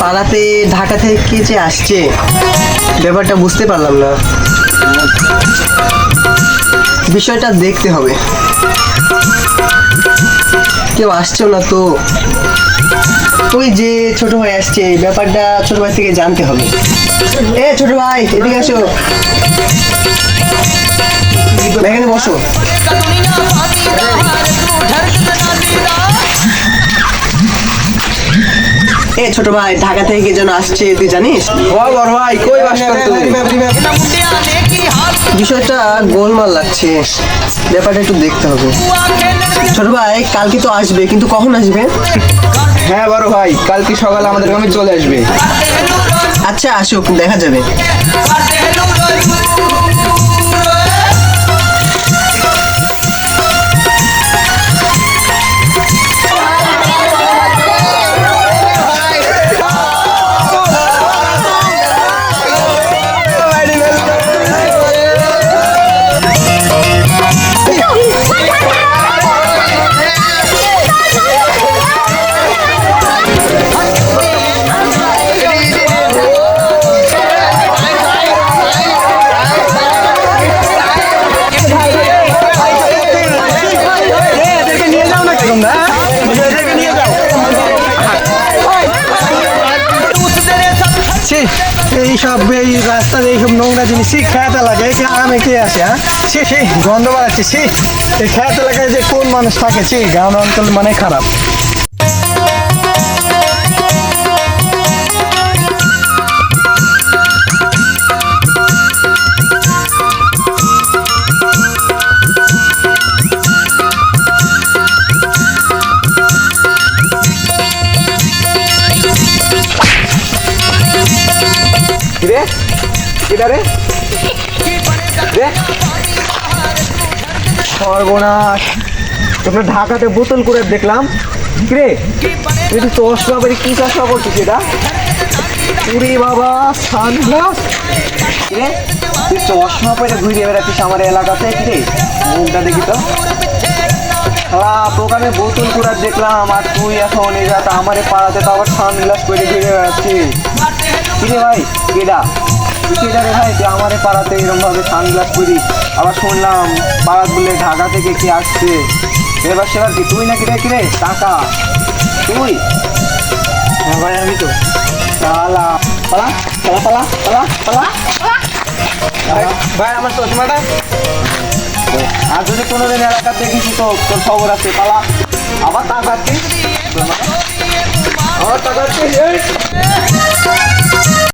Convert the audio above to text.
পাড়াতে ঢাকা থেকে যে আসছে? ব্যাপারটা বুঝতে পারলাম না। বিষয়টা দেখতে হবে। কেউ আসছেও না তো। ওই যে ছোট ভাই আসছে ব্যাপারটা ছোট ভাই থেকে জানতে হবে। এ, ছোট ভাই, এদিকে আসো। এখানে বসো। এ ছোট ভাই ঢাকা থেকে কে যেন আসছে তুই জানিস? ভাই কই বাস করতো বিষয়টা গোলমাল লাগছে। ব্যাপারটা একটু দেখতে হবে। ছোট ভাই কালকে তো আসবে কিন্তু কখন আসবে? হ্যাঁ বড় ভাই কালকে সকালে আমাদের গ্রামে চলে আসবে। আচ্ছা আসুক দেখা যাবে। এইসব এই রাস্তার এইসব নোংরা জিনিস, সে খেয়াতে লাগে, এই আম কে আসে হ্যাঁ? সে সেই গন্ধ বাড়াচ্ছে, সে, এই খেয়াত এলাকায় যে কোন মানুষ থাকে, সে, গ্রাম অঞ্চল মানে খারাপ। রে? এটা রে? সর্বনাশ। তোমরা ঢাকাতে বোতল করে দেখলাম। রে? এটা চশমা বাড়ি কি চশমা করছিস এটা? উরে বাবা সানগ্লাস রে? তুই চশমা পরে ঘুরিয়ে বেড়াচ্ছিস আমার এলাকাতে রে? মুখটা দেখি তো। শালা দোকানে বোতল করে দেখলাম, আর তুই এখন রাত আমারে পাড়াতে তো আবার সানগ্লাস করে ঘুরে বেড়াচ্ছিস। কিরে ভাই কেডা? তুই কেডা রে ভাই তুই আমারে পাড়াতে এরকম ভাবে সানগ্লাস করি আবার শুনলাম পাড়া বলে ঢাকা থেকে কি আসছে। এবার সেবার কি তুই নাকি রে কিরে? টাকা তুই? হ্যাঁ ভাই আমি তো। পালা। পালা পালা পালা পালা পালা। ভাই আমার চশমাটা আর যদি কোনোদিন এলাকা দেখিস তো তোর খবর আছে পালা। আবার তাকাচ্ছিস আবার তাকাচ্ছিস এই।